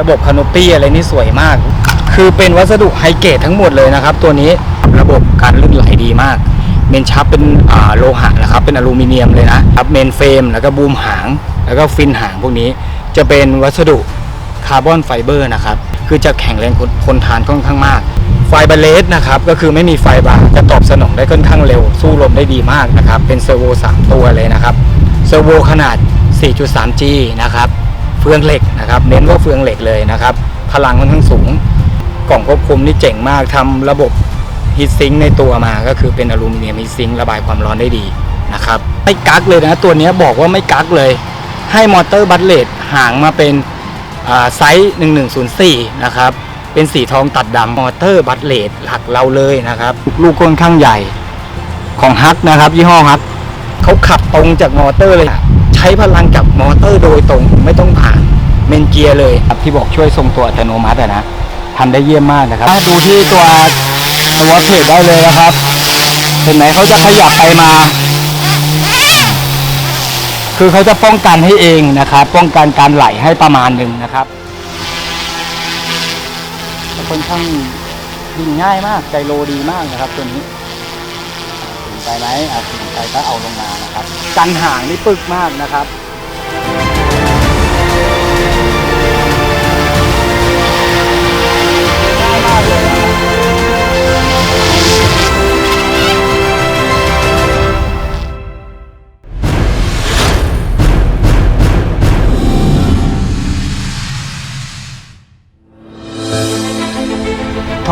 ระบบคานปี้อะไรนี่สวยมาก คือเป็นวัสดุไฮเกรดทั้งหมดเลยนะครับ ตัวนี้ระบบการลื่นไหลดีมาก เมนชับเป็นโลหะนะครับ เป็นอลูมิเนียมเลยนะครับ เมนเฟรมแล้วก็บูมหาง แล้วก็ฟินหางพวกนี้ จะเป็นวัสดุคาร์บอนไฟเบอร์นะครับ คือจะแข็งแรงทนทนทานค่อนข้างมาก ไฟเบาเลสนะครับ ก็คือไม่มีไฟบาร์จะตอบสนองได้ค่อนข้างเร็ว สู้ลมได้ดีมากนะครับ เป็นเซอร์โว3ตัวเลยนะครับ เซอร์โวขนาด 4.3G นะครับ ฟืองเหล็กนะครับ เน้นว่าเฟืองเหล็กเลยนะครับ พลังค่อนข้างสูง กล่องควบคุมนี่เจ๋งมากทำระบบฮีทซิงในตัวมาก็คือเป็นอลูมิเนียมฮีทซิงระบายความร้อนได้ดีนะครับไม่กักเลยนะ ตัวนี้บอกว่าไม่กักเลย ให้มอเตอร์บัตเลตห่างมาเป็นไซส์1104 นะครับ เป็นสีทองตัดดำมอเตอร์บัตเลตหลักเราเลยนะครับ ลูกค่อนข้างใหญ่ของฮักนะครับ ยี่ห้อฮักเขาขับตรงจากมอเตอร์เลย ใช้พลังจากมอเตอร์โดยตรงไม่ต้องผ่าน เมนเกียเลยครับที่บอกช่วยทรงตัวอัตโนมัตินะทำได้เยี่ยมมากนะครับดูที่ตัวตัวเพจได้เลยนะครับ เห็นไหมเขาจะขยับไปมา คือเขาจะป้องกันให้เองนะครับ ป้องกันการไหลให้ประมาณหนึ่งนะครับค่อนข้างยิงง่ายมากใจโลดีมากนะครับ ตัวนี้ถึงใจไหมอะถึงใจก็เอาลงมานะครับ กันห่างนี่ปึกมากนะครับ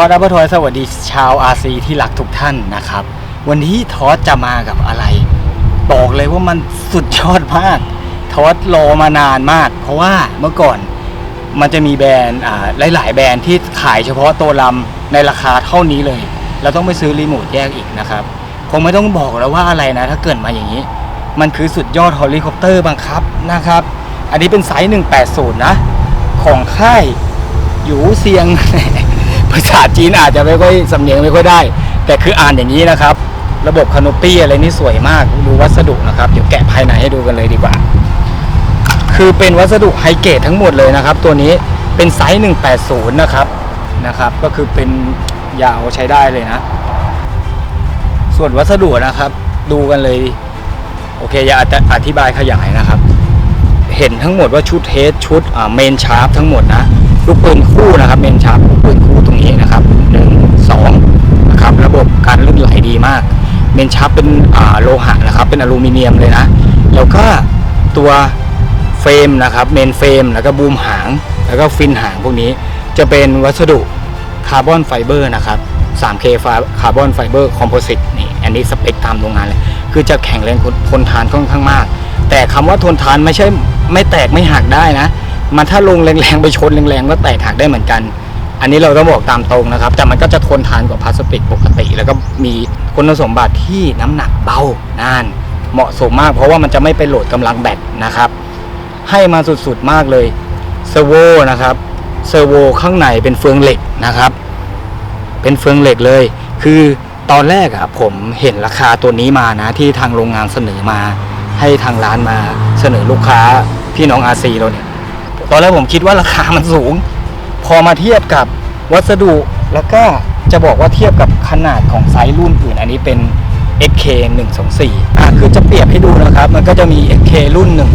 ทอดอัปทอยสวัสดีชาวอาซีที่รักทุกท่านนะครับ วันนี้ทอดจะมากับอะไร บอกเลยว่ามันสุดยอดมาก ทอดรอมานานมาก เพราะว่าเมื่อก่อนมันจะมีแบรนด์หลาย ๆ แบรนด์ที่ขายเฉพาะตัวลำในราคาเท่านี้เลย เราต้องไปซื้อรีโมทแยกอีกนะครับคงไม่ต้องบอกแล้วว่าอะไรนะ ถ้าเกิดมาอย่างนี้ มันคือสุดยอดเฮลิคอปเตอร์บังคับนะครับ อันนี้เป็นไซส์ 180 นะ ของค่ายหยูเซียง ภาษาจีนอาจจะไม่ค่อยสำเนียงไม่ค่อยได้ แต่คืออ่านอย่างนี้นะครับ ระบบคานปี้อะไรนี่สวยมากดูวัสดุนะครับ เดี๋ยวแกะภายในให้ดูกันเลยดีกว่า คือเป็นวัสดุไฮเกรดทั้งหมดเลยนะครับ ตัวนี้เป็นไซส์180 นะครับนะครับ ก็คือเป็นยาวใช้ได้เลยนะ ส่วนวัสดุนะครับ ดูกันเลย โอเคอย่าจะอธิบายขยายนะครับ เห็นทั้งหมดว่าชุดเทสชุดเมนชาร์ปทั้งหมดนะ ลูกปืนคู่นะครับเมนชาร์ปลูกปืนคู่ตรงนี้นะครับหนึ่งสองนะครับระบบการลื่นไหลดีมาก เมนชาร์ปเป็นโลหะนะครับเป็นอลูมิเนียมเลยนะ แล้วก็ตัวเฟรมนะครับเมนเฟรมแล้วก็บูมหาง แล้วก็ฟินหางพวกนี้ จะเป็นวัสดุคาร์บอนไฟเบอร์นะครับ 3K คาร์บอนไฟเบอร์คอมโพสิตนี่อันนี้สเปคตามโรงงานเลย คือจะแข็งแรงทนทานค่อนข้างมาก แต่คำว่าทนทานไม่ใช่ไม่แตกไม่หักได้นะ มันถ้าลงแรงๆไปชนแรงๆก็แตกหักได้เหมือนกัน อันนี้เราต้องบอกตามตรงนะครับ แต่มันก็จะทนทานกว่าพลาสติกปกติ แล้วก็มีคุณสมบัติที่น้ำหนักเบานาน เหมาะสมมาก เพราะว่ามันจะไม่ไปโหลดกำลังแบตนะครับ ให้มาสุดๆมากเลยเซอร์โวนะครับเซอร์โวข้างในเป็นเฟืองเหล็กนะครับ เป็นเฟืองเหล็กเลย คือตอนแรกอะผมเห็นราคาตัวนี้มานะที่ทางโรงงานเสนอมา ให้ทางร้านมาเสนอลูกค้าพี่น้องอาซีเราเนี่ย ตอนแรกผมคิดว่าราคามันสูง พอมาเทียบกับวัสดุแล้วก็จะบอกว่าเทียบกับขนาดของไซส์รุ่นอื่น อันนี้เป็น XK 124อะคือจะเปรียบให้ดูนะครับ มันก็จะมี XK รุ่นหนึ่ง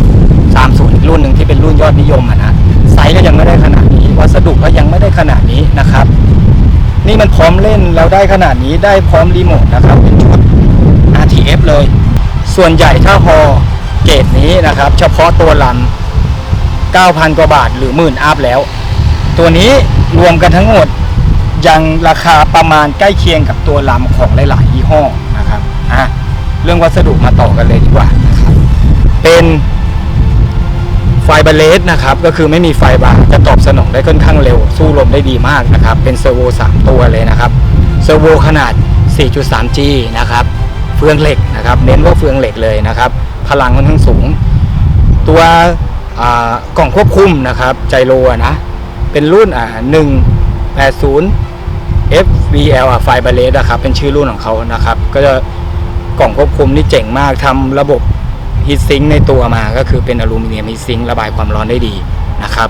30 รุ่นหนึ่งที่เป็นรุ่นยอดนิยมอะนะไซส์ก็ยังไม่ได้ขนาดนี้ วัสดุก็ยังไม่ได้ขนาดนี้นะครับ นี่มันพร้อมเล่นแล้วได้ขนาดนี้ได้พร้อมรีโมทนะครับเป็นชุด RTF เลย ส่วนใหญ่ถ้าฮอเกรดนี้นะครับ เฉพาะตัวลำ 9,000 กว่าบาทหรือหมื่นอัพแล้ว ตัวนี้รวมกันทั้งหมดยังราคาประมาณใกล้เคียงกับตัวลำของหลาย ๆ ยี่ห้อนะครับอะเรื่องวัสดุมาต่อกันเลยดีกว่านะครับเป็นไฟเบาเลสนะครับ ก็คือไม่มีไฟบาร์จะตอบสนองได้ค่อนข้างเร็ว สู้ลมได้ดีมากนะครับ เป็นเซอร์โว3ตัวเลยนะครับเซอร์โวขนาด 4.3G นะครับเฟืองเหล็กนะครับ เน้นว่าเฟืองเหล็กเลยนะครับ พลังค่อนข้างสูง ตัว กล่องควบคุมนะครับไจโรนะ เป็นรุ่นอ่า180 FVL อะไฟเบาเลสนะครับ เป็นชื่อรุ่นของเขานะครับ ก็จะกล่องควบคุมนี่เจ๋งมากทำระบบฮีทซิงในตัวมาก็คือเป็นอลูมิเนียมฮีทซิงระบายความร้อนได้ดีนะครับ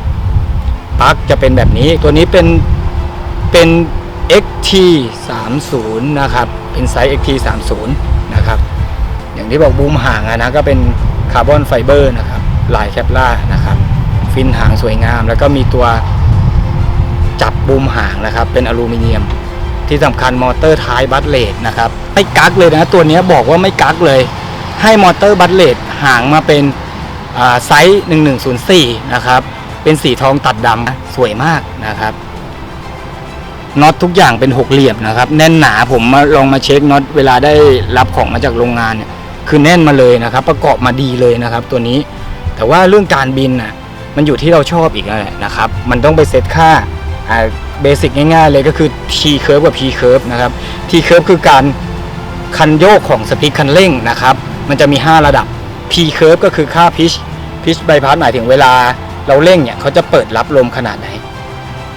ปลั๊กจะเป็นแบบนี้ตัวนี้เป็นเป็น XT 3 0นะครับ เป็นไซส์ XT 3 0นะครับ อย่างที่บอกบูมห่างอะนะก็เป็นคาร์บอนไฟเบอร์นะครับ ลายแคปล่านะครับ ฟินหางสวยงาม แล้วก็มีตัวจับบูมหางนะครับ เป็นอลูมิเนียม ที่สำคัญมอเตอร์ท้ายบัตเลดนะครับไม่กักเลยนะ ตัวนี้บอกว่าไม่กักเลย ให้มอเตอร์บัตเลดหางมาเป็นไซส์1104 นะครับ เป็นสีทองตัดดำสวยมากนะครับน็อตทุกอย่างเป็นหกเหลี่ยมนะครับ แน่นหนาผมมาลองมาเช็คน็อตเวลาได้รับของมาจากโรงงานเนี่ยคือแน่นมาเลยนะครับ ประกอบมาดีเลยนะครับ ตัวนี้ แต่ว่าเรื่องการบินน่ะมันอยู่ที่เราชอบอีกนั่นแหละนะครับ มันต้องไปเซตค่าเบสิกง่ายๆเลยก็คือ T curve กับ P curve นะครับ T curve คือการคันโยกของสปีดคันเร่งนะครับ มันจะมี 5 ระดับ P curve ก็คือค่า pitch pitch bypass หมายถึงเวลาเราเร่งเนี่ยเขาจะเปิดรับลมขนาดไหน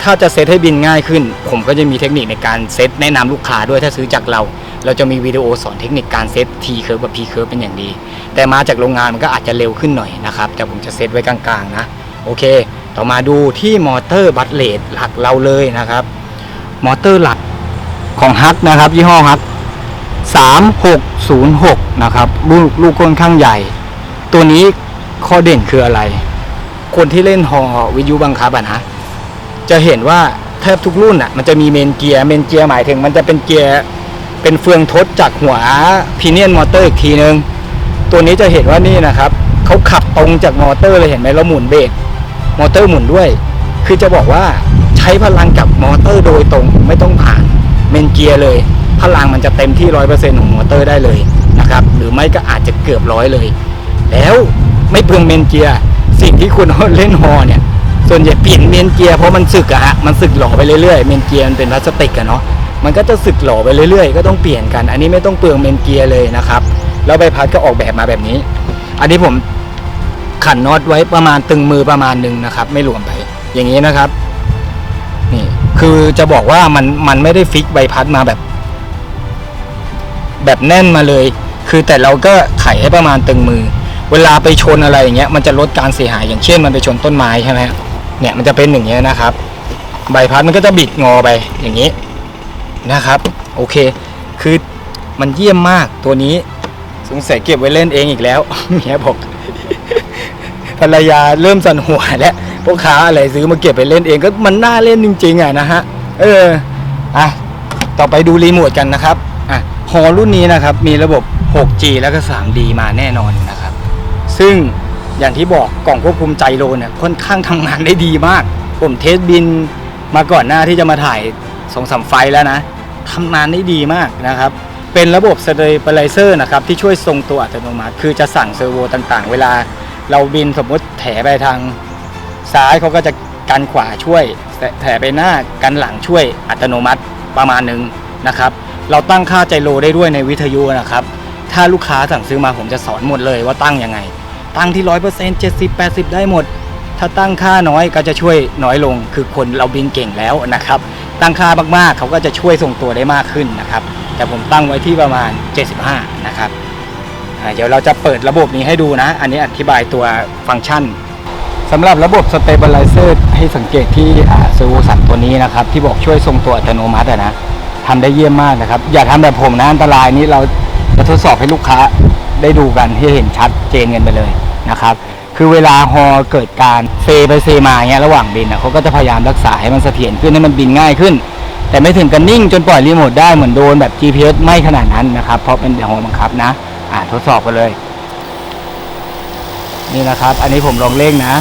ถ้าจะเซตให้บินง่ายขึ้น ผมก็จะมีเทคนิคในการเซตแนะนำลูกค้าด้วยถ้าซื้อจากเรา เราจะมีวิดีโอสอนเทคนิคการเซต T curve กับ P curve เป็นอย่างดี แต่มาจากโรงงานมันก็อาจจะเร็วขึ้นหน่อยนะครับ แต่ผมจะเซตไว้กลางๆนะ โอเค ต่อมาดูที่มอเตอร์บัตเลดหลักเราเลยนะครับ มอเตอร์หลักของฮักนะครับ ยี่ห้อฮัก3606 นะครับ ลูกลูกค่อนข้างใหญ่ ตัวนี้ข้อเด่นคืออะไร คนที่เล่นฮอวิทยุบังคับอะนะ จะเห็นว่าแทบทุกรุ่นอะมันจะมีเมนเกียร์ เมนเกียร์หมายถึง มันจะเป็นเกียร์ เป็นเฟืองทดจากหัวพีเนียนมอเตอร์อีกทีนึง ตัวนี้จะเห็นว่านี่นะครับเขาขับตรงจากมอเตอร์เลยเห็นไหมแล้วหมุนเบรกมอเตอร์หมุนด้วย คือจะบอกว่าใช้พลังกับมอเตอร์โดยตรงไม่ต้องผ่านเมนเกียร์เลย พลังมันจะเต็มที่ร้อยเปอร์เซ็นต์ของมอเตอร์ได้เลยนะครับ หรือไม่ก็อาจจะเกือบร้อยเลย แล้วไม่เปลืองเมนเกียร์สิ่งที่คุณเล่นฮอเนี่ยส่วนใหญ่เปลี่ยนเมนเกียร์เพราะมันสึกอะฮะมันสึกหล่อไปเรื่อยๆเมนเกียร์มันเป็นพลาสติกอะเนาะ มันก็จะสึกหล่อไปเรื่อยๆ ก็ต้องเปลี่ยนกัน อันนี้ไม่ต้องเปลืองเมนเกียร์เลยนะครับ แล้วใบพัดก็ออกแบบมาแบบนี้ อันนี้ผมขันน็อตไว้ประมาณตึงมือประมาณหนึ่งนะครับ ไม่รวมไป อย่างนี้นะครับ นี่คือจะบอกว่ามันมันไม่ได้ฟิกใบพัดมาแบบ แบบแน่นมาเลย คือแต่เราก็ไขให้ประมาณตึงมือ เวลาไปชนอะไรอย่างเงี้ย มันจะลดการเสียหายอย่างเช่น มันไปชนต้นไม้ใช่ไหมฮะเนี่ยมันจะเป็นอย่างเงี้ยนะครับ ใบพัดมันก็จะบิดงอไปอย่างนี้ นะครับ โอเค คือมันเยี่ยมมากตัวนี้ สงสัยเก็บไว้เล่นเองอีกแล้วเมียบอกภรรยาเริ่มสั่นหัวแล้วพวกค้าอะไรซื้อมาเก็บไปเล่นเองก็มันน่าเล่นจริง ๆ อะนะฮะ เออ อะ ต่อไปดูรีโมทกันนะครับ อะฮอรุ่นนี้นะครับ มีระบบ 6G แล้วก็ 3D มาแน่นอนนะครับ ซึ่งอย่างที่บอกกล่องควบคุมใจโลเนี่ยค่อนข้างทำงานได้ดีมาก ผมเทสบินมาก่อนหน้าที่จะมาถ่าย สองสามไฟแล้วนะทำงานได้ดีมากนะครับ เป็นระบบ Stabilizer นะครับที่ช่วยทรงตัวอัตโนมัติ คือจะสั่งเซอร์โวต่างๆ เวลาเราบินสมมติแถไปทางซ้ายเขาก็จะกันขวาช่วย แถไปหน้ากันหลังช่วยอัตโนมัติประมาณหนึ่งนะครับ เราตั้งค่าใจโลได้ด้วยในวิทยุนะครับ ถ้าลูกค้าสั่งซื้อมาผมจะสอนหมดเลยว่าตั้งยังไง ตั้งที่ร้อยเปอร์เซ็นต์เจ็ดสิบแปดสิบได้หมด ถ้าตั้งค่าน้อยก็จะช่วยน้อยลง คือคนเราบินเก่งแล้วนะครับ ตั้งค่ามากๆ เขาก็จะช่วยทรงตัวได้มากขึ้นนะครับ แต่ผมตั้งไว้ที่ประมาณ 75 นะครับเดี๋ยวเราจะเปิดระบบนี้ให้ดูนะ อันนี้อธิบายตัวฟังก์ชันสำหรับระบบ Stabilizer ให้สังเกตที่เซอร์โวสันตัวนี้นะครับ ที่บอกช่วยทรงตัวอัตโนมัตินะทำได้เยี่ยมมากนะครับ อย่าทำแบบผมนะอันตรายนี้เราจะทดสอบให้ลูกค้าได้ดูกันให้เห็นชัดเจนกันไปเลยนะครับ คือเวลาฮอเกิดการเซไปเซมาเงี้ยระหว่างบินอะเขาก็จะพยายามรักษาให้มันเสถียรขึ้นให้มันบินง่ายขึ้น แต่ไม่ถึงกับนิ่งจนปล่อยรีโมทได้เหมือนโดนแบบ GPS ไม่ขนาดนั้นนะครับ เพราะเป็นฮอบังคับนะ อ่าทดสอบกันเลย นี่นะครับ อันนี้ผมลองเร่งนะ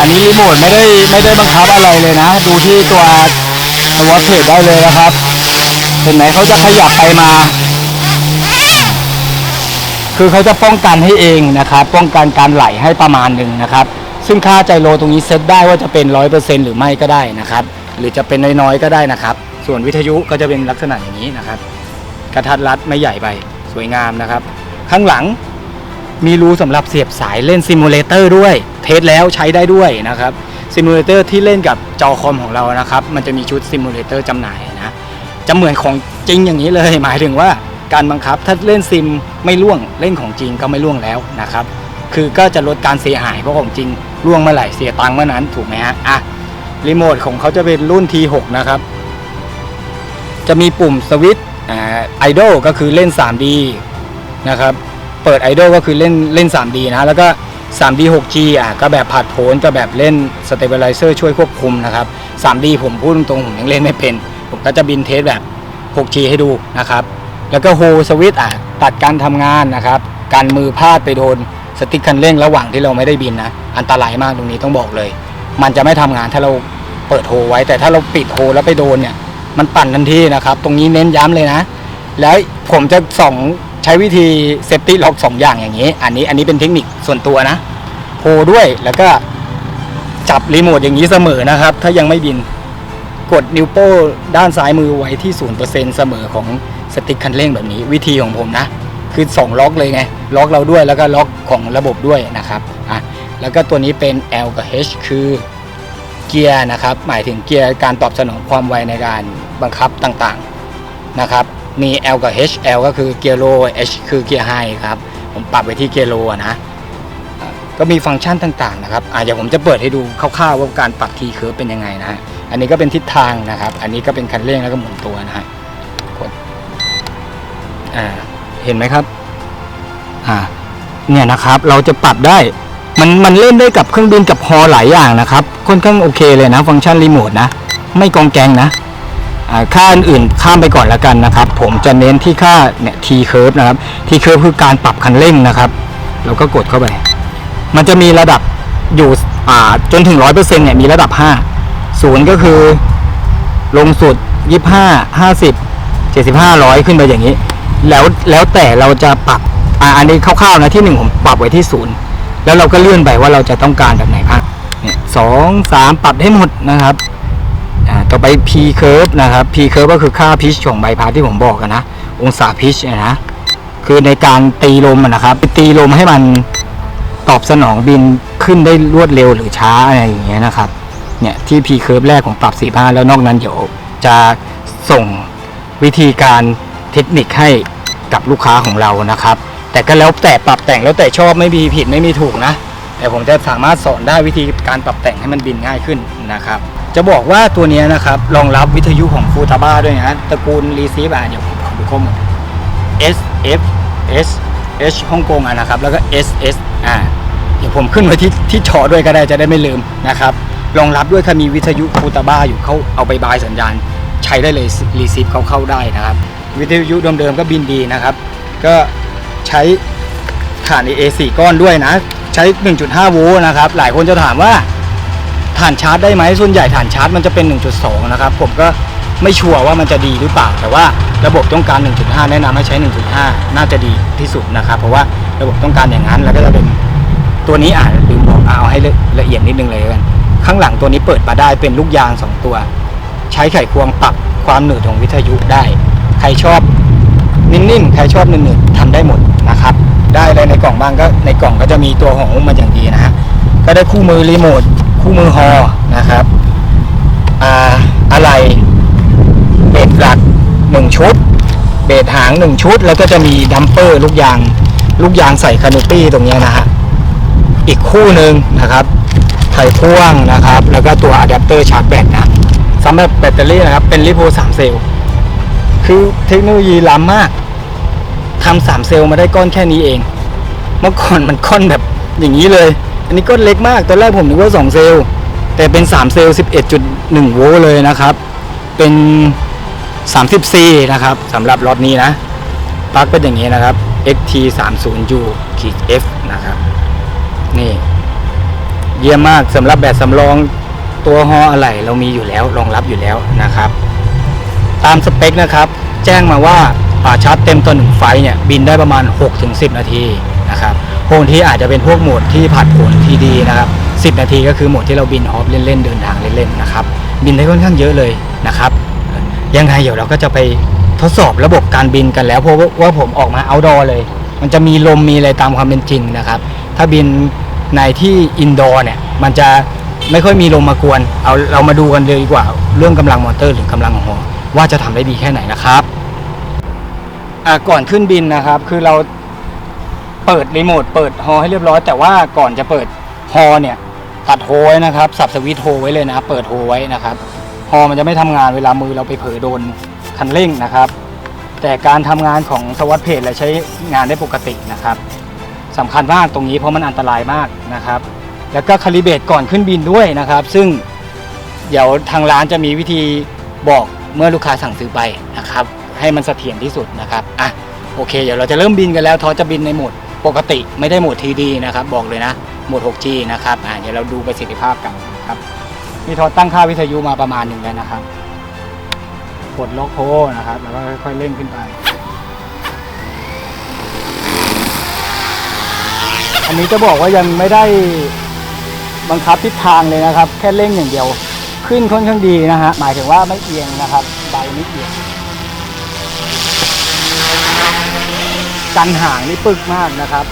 อันนี้รีโมทไม่ได้ไม่ได้บังคับอะไรเลยนะ ดูที่ตัวตัวเพจได้เลยนะครับ เห็นไหมเขาจะขยับไปมา คือเขาจะป้องกันให้เองนะครับป้องกันการไหลให้ประมาณหนึ่งนะครับซึ่งค่าใจโลตรงนี้เซตได้ว่าจะเป็นร้อยเปอร์เซ็นหรือไม่ก็ได้นะครับหรือจะเป็นน้อยๆก็ได้นะครับ ส่วนวิทยุก็จะเป็นลักษณะอย่างนี้นะครับ กระทัดรัดไม่ใหญ่ไปสวยงามนะครับ ข้างหลังมีรูสำหรับเสียบสายเล่นซิมูเลเตอร์ด้วย เทสแล้วใช้ได้ด้วยนะครับซิมูเลเตอร์ที่เล่นกับจอคอมของเรานะครับ มันจะมีชุดซิมูเลเตอร์จำหน่ายนะจะเหมือนของจริงอย่างนี้เลย หมายถึงว่าการบังคับถ้าเล่นซิม ไม่ล่วงเล่นของจริงก็ไม่ล่วงแล้วนะครับ คือก็จะลดการเสียหายเพราะของจริงล่วงเมื่อไหร่เสียตังค์เมื่อนั้นถูกไหมฮะอะรีโมทของเขาจะเป็นรุ่น T6 นะครับ จะมีปุ่มสวิตช์ไอดอลก็คือเล่น 3D นะครับ เปิดไอดอลก็คือเล่นเล่น 3D นะแล้วก็ 3D 6G อะก็แบบผัดโผนก็แบบเล่น Stabilizer ช่วยควบคุมนะครับ 3D ผมพูดตรงๆผมยังเล่นไม่เป็น ผมก็จะบินเทสแบบ 6G ให้ดูนะครับ แล้วก็โฮสวิตอะตัดการทำงานนะครับ การมือพลาดไปโดนสติ๊กคันเร่งระหว่างที่เราไม่ได้บินนะ อันตรายมากตรงนี้ต้องบอกเลย มันจะไม่ทำงานถ้าเราเปิดโฮไว้ แต่ถ้าเราปิดโฮแล้วไปโดนเนี่ย มันปั่นทันทีนะครับ ตรงนี้เน้นย้ำเลยนะ แล้วผมจะส่องใช้วิธีเซฟตี้ล็อกสองอย่างอย่างนี้ อันนี้อันนี้เป็นเทคนิคส่วนตัวนะโฮด้วยแล้วก็จับรีโมทอย่างนี้เสมอนะครับ ถ้ายังไม่บิน กดนิ้วโป้ด้านซ้ายมือไว้ที่0%เสมอของ สติ๊กคันเร่งแบบนี้ วิธีของผมนะ คือ 2 ล็อกเลยไง ล็อกเราด้วยแล้วก็ล็อกของระบบด้วยนะครับอะแล้วก็ตัวนี้เป็น L กับ H คือเกียร์นะครับ หมายถึงเกียร์การตอบสนองความไวในการบังคับต่างๆนะครับ มี L กับ H L ก็คือเกียร์โล H คือเกียร์ไฮครับ ผมปรับไว้ที่เกียร์โลนะก็มีฟังก์ชันต่างๆนะครับอะเดี๋ยวผมจะเปิดให้ดูคร่าวๆว่าการปรับทีเคิร์ฟเป็นยังไงนะฮะ อันนี้ก็เป็นทิศทางนะครับ อันนี้ก็เป็นคันเร่งแล้วก็หมุนตัวนะฮะ อ่าเห็นไหมครับ อ่า เนี่ยนะครับ เราจะปรับได้ มันมันเล่นได้กับเครื่องบินกับฮอหลายอย่างนะครับ ค่อนข้างโอเคเลยนะ ฟังก์ชันรีโมทนะ ไม่กองแกงนะ อ่า ค่าอื่นๆข้ามไปก่อนแล้วกันนะครับ ผมจะเน้นที่ค่าเนี่ย T curve นะครับ T curve คือการปรับคันเร่งนะครับ เราก็กดเข้าไป มันจะมีระดับอยู่ อ่า จนถึงร้อยเปอร์เซ็นต์เนี่ย มีระดับห้าศูนย์ก็คือลงสุดยี่ห้าห้าสิบเจ็ดสิบห้าร้อยขึ้นไปอย่างนี้ แล้วแล้วแต่เราจะปรับอ่าอันนี้คร่าวๆนะที่หนึ่งผมปรับไว้ที่ศูนย์แล้วเราก็เลื่อนไปว่าเราจะต้องการแบบไหนบ้างเนี่ยสองสามปรับให้หมดนะครับอ่าต่อไป P curve นะครับ P curve ก็คือค่าพิชของใบพัดที่ผมบอกกันนะ องศาพิชนะคือในการตีลมนะครับ ตีลมให้มันตอบสนองบินขึ้นได้รวดเร็วหรือช้าอะไรอย่างเงี้ยนะครับ เนี่ยที่ P curve แรกผมปรับ 45 แล้วนอกนั้นเดี๋ยวจะส่งวิธีการเทคนิคให้ กับลูกค้าของเรานะครับ แต่ก็แล้วแต่ปรับแต่งแล้วแต่ชอบไม่มีผิดไม่มีถูกนะ แต่ผมจะสามารถสอนได้วิธีการปรับแต่งให้มันบินง่ายขึ้นนะครับ จะบอกว่าตัวนี้นะครับรองรับวิทยุของฟูตาบ้าด้วยนะตระกูลรีซีฟอะเดี๋ยวผมขอดูข้อมูล S F S H ฮ่องกงอะนะครับ แล้วก็ S S อ่าเดี๋ยวผมขึ้นไว้ที่ที่จอด้วยก็ได้จะได้ไม่ลืมนะครับรองรับด้วยถ้ามีวิทยุฟูตาบ้าอยู่เขาเอาไปบายสัญญาณ ใช้ได้เลยรีซีฟเขาเข้าได้นะครับ วิทยุเดิมๆก็บินดีนะครับ ก็ใช้ฐาน A4 ก้อนด้วยนะ ใช้ 1.5 โวลต์นะครับ หลายคนจะถามว่าฐานชาร์จได้ไหมส่วนใหญ่ฐานชาร์จมันจะเป็น 1.2 นะครับ ผมก็ไม่ชัวร์ว่ามันจะดีหรือเปล่า แต่ว่าระบบต้องการ 1.5 แนะนำให้ใช้ 1.5 น่าจะดีที่สุดนะครับ เพราะว่าระบบต้องการอย่างนั้น แล้วก็จะเป็นตัวนี้อ่านลืมบอกเอาให้ละเอียดนิดนึงเลยกัน ข้างหลังตัวนี้เปิดมาได้เป็นลูกยาง 2 ตัว ใช้ไขควงปรับความหนืดของวิทยุได้ ใครชอบนิ่มๆ ใครชอบหนืดๆทำได้หมดนะครับ ได้เลยในกล่องบ้างก็ในกล่องก็จะมีตัวของอุ้มมาอย่างดีนะฮะ ก็ได้คู่มือรีโมท คู่มือฮอนะครับอ่าอะไรเบรกหลักหนึ่งชุด เบรกหางหนึ่งชุด แล้วก็จะมีดัมเปอร์ลูกยาง ลูกยางใส่คานูปี้ตรงนี้นะฮะ อีกคู่หนึ่งนะครับไขควงนะครับ แล้วก็ตัวอะแดปเตอร์ชาร์จแบตนะสำหรับแบตเตอรี่นะครับ เป็นลิโพ3เซลล์ คือเทคโนโลยีล้ำมากทำสามเซลล์มาได้ก้อนแค่นี้เอง เมื่อก่อนมันก้อนแบบอย่างนี้เลย อันนี้ก้อนเล็กมาก ตอนแรกผมนึกว่า2เซลล์ แต่เป็น3เซลล์11.1โวลต์เลยนะครับ เป็น34นะครับสำหรับล็อนี้นะปลั๊กเป็นอย่างนี้นะครับ XT 3 0 U F นะครับ นี่ เยี่ยมมากสำหรับแบตสำรองตัวฮออะไรเรามีอยู่แล้วรองรับอยู่แล้วนะครับ ตามสเปคนะครับ แจ้งมาว่าป่าชาร์จเต็มตัวหนึ่งไฟเนี่ยบินได้ประมาณ 6-10 นาทีนะครับโฮนที่อาจจะเป็นพวกโหมดที่ผัดผลทีดีนะครับ10 นาทีก็คือโหมดที่เราบินออฟเล่นๆเดินทางเล่นๆนะครับบินได้ค่อนข้างเยอะเลยนะครับยังไงเดี๋ยวเราก็จะไปทดสอบระบบการบินกันแล้วเพราะว่าผมออกมาเอาดอเลย มันจะมีลมมีอะไรตามความเป็นจริงนะครับ ถ้าบินในที่อินดอร์เนี่ยมันจะไม่ค่อยมีลมมากวน เอาเรามาดูกันเลยดีกว่า เรื่องกำลังมอเตอร์หรือกำลังหอ ว่าจะทำได้ดีแค่ไหนนะครับก่อนขึ้นบินนะครับ คือเราเปิดรีโมทเปิดฮอให้เรียบร้อย แต่ว่าก่อนจะเปิดฮอเนี่ยตัดโฮไว้นะครับสับสวิตช์โฮไว้เลยนะเปิดโฮไว้นะครับฮอมันจะไม่ทำงานเวลามือเราไปเผลอโดนคันเร่งนะครับ แต่การทำงานของสวัสดเพจเราใช้งานได้ปกตินะครับสำคัญมากตรงนี้เพราะมันอันตรายมากนะครับ แล้วก็คาลิเบตก่อนขึ้นบินด้วยนะครับ ซึ่งเดี๋ยวทางร้านจะมีวิธีบอก เมื่อลูกค้าสั่งซื้อไปนะครับให้มันเสถียรที่สุดนะครับอะโอเค เดี๋ยวเราจะเริ่มบินกันแล้วทอจะบินในโหมดปกติไม่ได้โหมด TD นะครับบอกเลยนะโหมด 6G นะครับอะเดี๋ยวเราดูประสิทธิภาพกันนะครับนี่ทอตั้งค่าวิทยุมาประมาณหนึ่งแล้วนะครับกดล็อกโฮนะครับแล้วก็ค่อยๆเล่นขึ้นไป อันนี้จะบอกว่ายังไม่ได้บังคับทิศทางเลยนะครับ แค่เร่งอย่างเดียว ขึ้นค่อนข้างดีนะฮะหมายถึงว่าไม่เอียงนะครับใบไม่เอียงกันห่างนี่ปึกมากนะครับ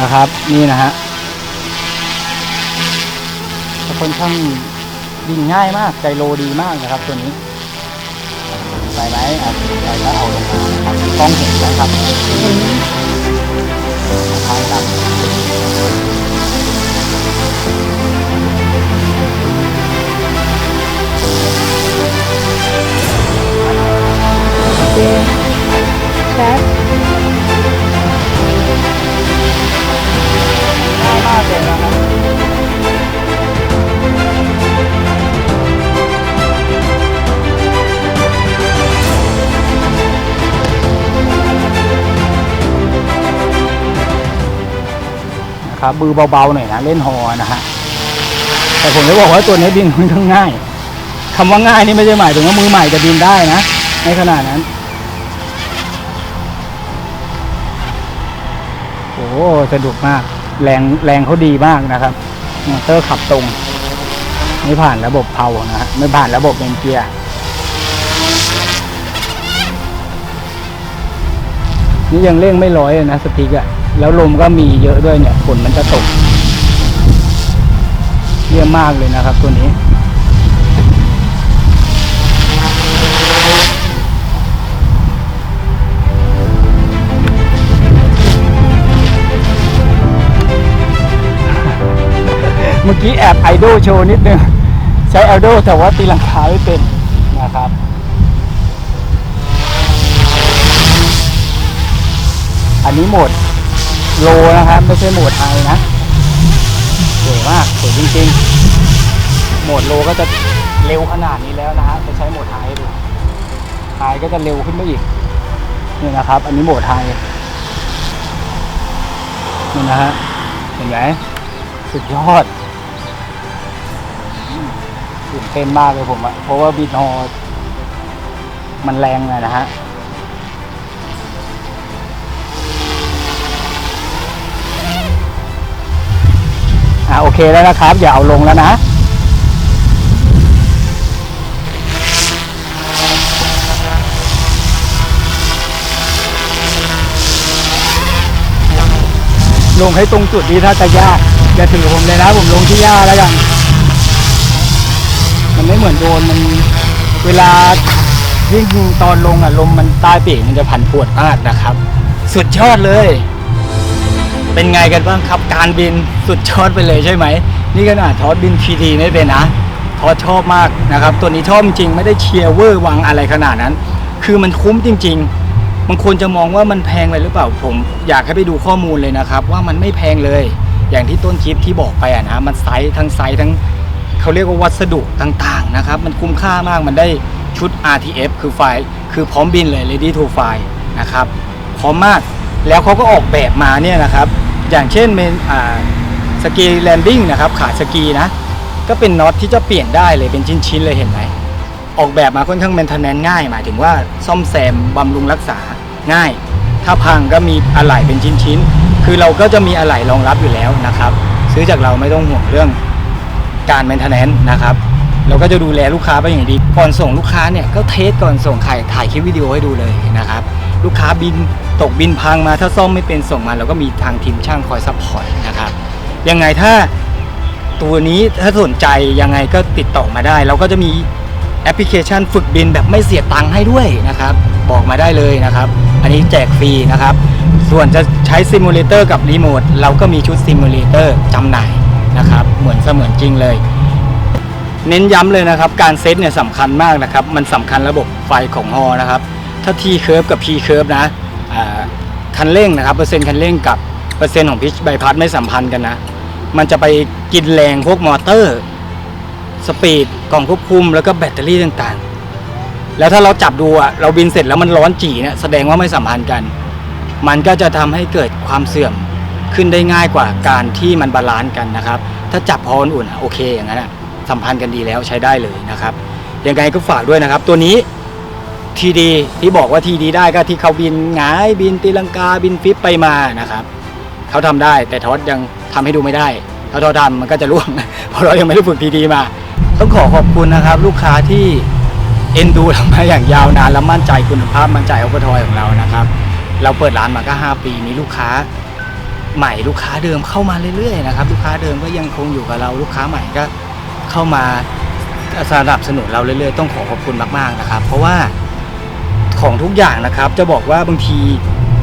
นะครับนี่นะฮะค่อนข้างบินง่ายมากใจโลดีมากนะครับตัวนี้ไปไหมอะไปแล้วเอาลงมาครับกล้องเห็นนะครับ ทางด มือเบาๆหน่อยนะเล่นฮอนะฮะแต่ผมจะบอกว่าตัวนี้บินค่อนข้างง่ายคำว่าง่ายนี่ไม่ใช่หมายถึงว่ามือใหม่จะบินได้นะในขนาดนั้นโอ้สะดวกมาก แรงแรงเขาดีมากนะครับมอเตอร์ขับตรง ไม่ผ่านระบบเพานะฮะไม่ผ่านระบบเอนเกียร์นี่ยังเร่งไม่ร้อยเลยนะสติ๊กอะ แล้วลมก็มีเยอะด้วยเนี่ยฝนมันจะตกเยี่ยมมากเลยนะครับ ตัวนี้ เมื่อกี้แอบไอดอลโชว์นิดนึง ใช้ไอดอลแต่ว่าตีลังคาไม่เป็นนะครับอันนี้หมด โลนะครับ ไม่ใช่โหมดไฮนะสวยมากสวยจริงๆ โหมดโลก็จะเร็วขนาดนี้แล้วนะฮะจะใช้โหมดไฮดูไฮก็จะเร็วขึ้นไปอีกนี่นะครับ อันนี้โหมดไฮนี่นะฮะเห็นไหมสุดยอดตื่นเต้นมากเลยผมอะเพราะว่าบีทอมันแรงอะนะฮะ อ่าโอเคแล้วนะครับ อย่าเอาลงแล้วนะลงให้ตรงจุดนี้ถ้าจะยากอย่าถือผมเลยนะ ผมลงที่หญ้าแล้วกัน มันไม่เหมือนโดนมันเวลายิ่งตอนลงอะลมมันใต้ปีกมันจะผันผวนมากนะครับ สุดยอดเลย เป็นไงกันบ้างครับ การบินสุดยอดไปเลยใช่ไหม นี่ขนาดทอดบินทีดีไม่เป็นนะทอดชอบมากนะครับ ตัวนี้ชอบจริงไม่ได้เชียร์เวอร์วังอะไรขนาดนั้น คือมันคุ้มจริง ๆ บางคนจะมองว่ามันแพงไปหรือเปล่าผม อยากให้ไปดูข้อมูลเลยนะครับ ว่ามันไม่แพงเลย อย่างที่ต้นคลิปที่บอกไปอะนะมันไซส์ทั้งไซส์ทั้งเขาเรียกว่าวัสดุต่างๆนะครับ มันคุ้มค่ามากมันได้ชุด RTF คือไฟล์ คือพร้อมบินเลย ready to fly นะครับพร้อมมาก แล้วเขาก็ออกแบบมาเนี่ยนะครับ อย่างเช่นเมนสกีแลนดิ้งนะครับขาสกีนะ ก็เป็นน็อตที่จะเปลี่ยนได้เลยเป็นชิ้นๆเลยเห็นไหมออกแบบมาค่อนข้าง maintenance ง่าย หมายถึงว่าซ่อมแซมบำรุงรักษาง่าย ถ้าพังก็มีอะไหล่เป็นชิ้นๆ คือเราก็จะมีอะไหล่รองรับอยู่แล้วนะครับ ซื้อจากเราไม่ต้องห่วงเรื่องการแมนเทนแนนนะครับ เราก็จะดูแลลูกค้าไปอย่างดี ก่อนส่งลูกค้าเนี่ยก็เทสก่อนส่งถ่ายถ่ายคลิปวิดีโอให้ดูเลยนะครับ ลูกค้าบิน ตกบินพังมาถ้าซ่อมไม่เป็นส่งมาเราก็มีทางทีมช่างคอยซัพพอร์ตนะครับยังไงถ้าตัวนี้ถ้าสนใจยังไงก็ติดต่อมาได้ เราก็จะมีแอปพลิเคชันฝึกบินแบบไม่เสียตังค์ให้ด้วยนะครับ บอกมาได้เลยนะครับ อันนี้แจกฟรีนะครับ ส่วนจะใช้ซิมูเลเตอร์กับรีโมทเราก็มีชุดซิมูเลเตอร์จำหน่ายนะครับ เหมือนเสมือนจริงเลย เน้นย้ำเลยนะครับ การเซตเนี่ยสำคัญมากนะครับ มันสำคัญระบบไฟของฮอนะครับ ถ้า T curve กับ P curve นะ คันเร่งนะครับเปอร์เซ็นต์คันเร่งกับเปอร์เซ็นต์ของพิชใบพัดไม่สัมพันธ์กันนะ มันจะไปกินแรงพวกมอเตอร์ สปีดกล่องควบคุมแล้วก็แบตเตอรี่ต่างๆ แล้วถ้าเราจับดูอะเราบินเสร็จแล้วมันร้อนจีเนี่ยแสดงว่าไม่สัมพันธ์กัน มันก็จะทำให้เกิดความเสื่อมขึ้นได้ง่ายกว่าการที่มันบาลานซ์กันนะครับ ถ้าจับพออุ่นโอเคอย่างนั้นสัมพันธ์กันดีแล้วใช้ได้เลยนะครับยังไงก็ฝากด้วยนะครับ ตัวนี้ ทีดีที่บอกว่าทีดีได้ก็ที่เขาบินหงายบินตีลังกาบินฟิปไปมานะครับเขาทำได้แต่ทอดยังทำให้ดูไม่ได้ถ้าทอดทำมันก็จะร่วงเพราะเรายังไม่ได้ฝึกทีดีมา ต้องขอขอบคุณนะครับ ลูกค้าที่เอ็นดูเรามาอย่างยาวนานและมั่นใจคุณภาพมั่นใจอัลเปอร์ทอยของเรานะครับ เราเปิดร้านมาก็ 5 ปีมีลูกค้าใหม่ลูกค้าเดิมเข้ามาเรื่อยๆนะครับลูกค้าเดิมก็ยังคงอยู่กับเราลูกค้าใหม่ก็เข้ามาสนับสนุนเราเรื่อยๆ ต้องขอขอบคุณมากๆนะครับ เพราะว่า ของทุกอย่างนะครับ จะบอกว่าบางที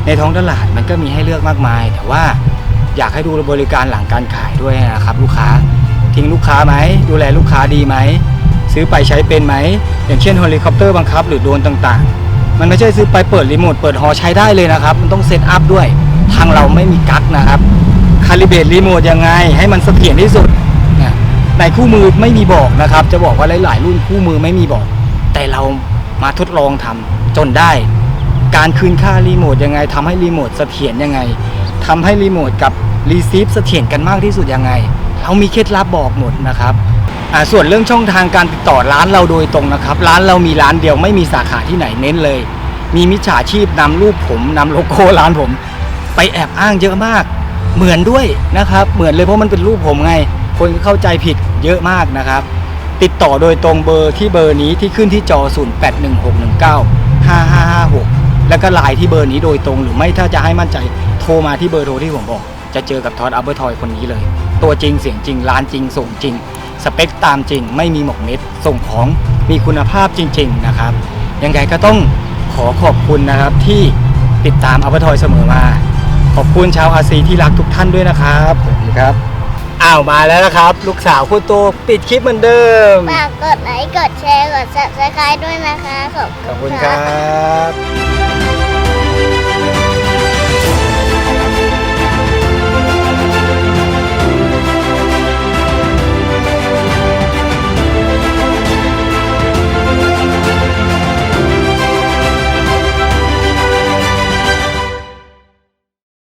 ในท้องตลาดมันก็มีให้เลือกมากมาย แต่ว่าอยากให้ดูบริการหลังการขายด้วยนะครับ ลูกค้าทิ้งลูกค้าไหมดูแลลูกค้าดีไหมซื้อไปใช้เป็นไหมอย่างเช่นเฮลิคอปเตอร์บังคับ หรือโดรนต่างๆ มันไม่ใช่ซื้อไปเปิดรีโมทเปิดฮอใช้ได้เลยนะครับ มันต้องเซตอัพด้วยทางเราไม่มีกั๊กนะครับคาลิเบรตรีโมทยังไง ให้มันเสถียรที่สุดเนี่ยในคู่มือไม่มีบอกนะครับ จะบอกว่าหลายๆ รุ่นคู่มือไม่มีบอก แต่เรามาทดลองทำ จนได้ การคืนค่ารีโมทยังไงทำให้รีโมทเสถียรยังไงทำให้รีโมทกับรีซีฟเสถียรกันมากที่สุดยังไง เรามีเคล็ดลับบอกหมดนะครับอ่าส่วนเรื่องช่องทางการติดต่อร้านเราโดยตรงนะครับ ร้านเรามีร้านเดียวไม่มีสาขาที่ไหนเน้นเลย มีมิจฉาชีพนำรูปผมนำโลโก้ร้านผม ไปแอบอ้างเยอะมาก เหมือนด้วยนะครับ เหมือนเลยเพราะมันเป็นรูปผมไง คนก็เข้าใจผิดเยอะมากนะครับ ติดต่อโดยตรงเบอร์ที่เบอร์นี้ที่ขึ้นที่จอ 5556 แล้วก็ไลน์ที่เบอร์นี้โดยตรงหรือไม่ถ้าจะให้มั่นใจโทรมาที่เบอร์โทรที่ผมบอก จะเจอกับทอดอัปเบอร์ทอยคนนี้เลย ตัวจริงเสียงจริง ร้านจริง ส่งจริง สเปคตามจริง ไม่มีหมกเม็ด ส่งของมีคุณภาพจริง ๆ นะครับ ยังไงก็ต้องขอขอบคุณนะครับที่ติดตามอัปเบอร์ทอยเสมอมา ขอบคุณชาวอาซีที่รักทุกท่านด้วยนะครับสวัสดีครับ อ้าวมาแล้วนะครับ ลูกสาวคุณโตปิดคลิปเหมือนเดิม ฝากกดไลค์ กดแชร์ กด subscribe ด้วยนะคะ ขอบขอบคุคุณณคครัรับบ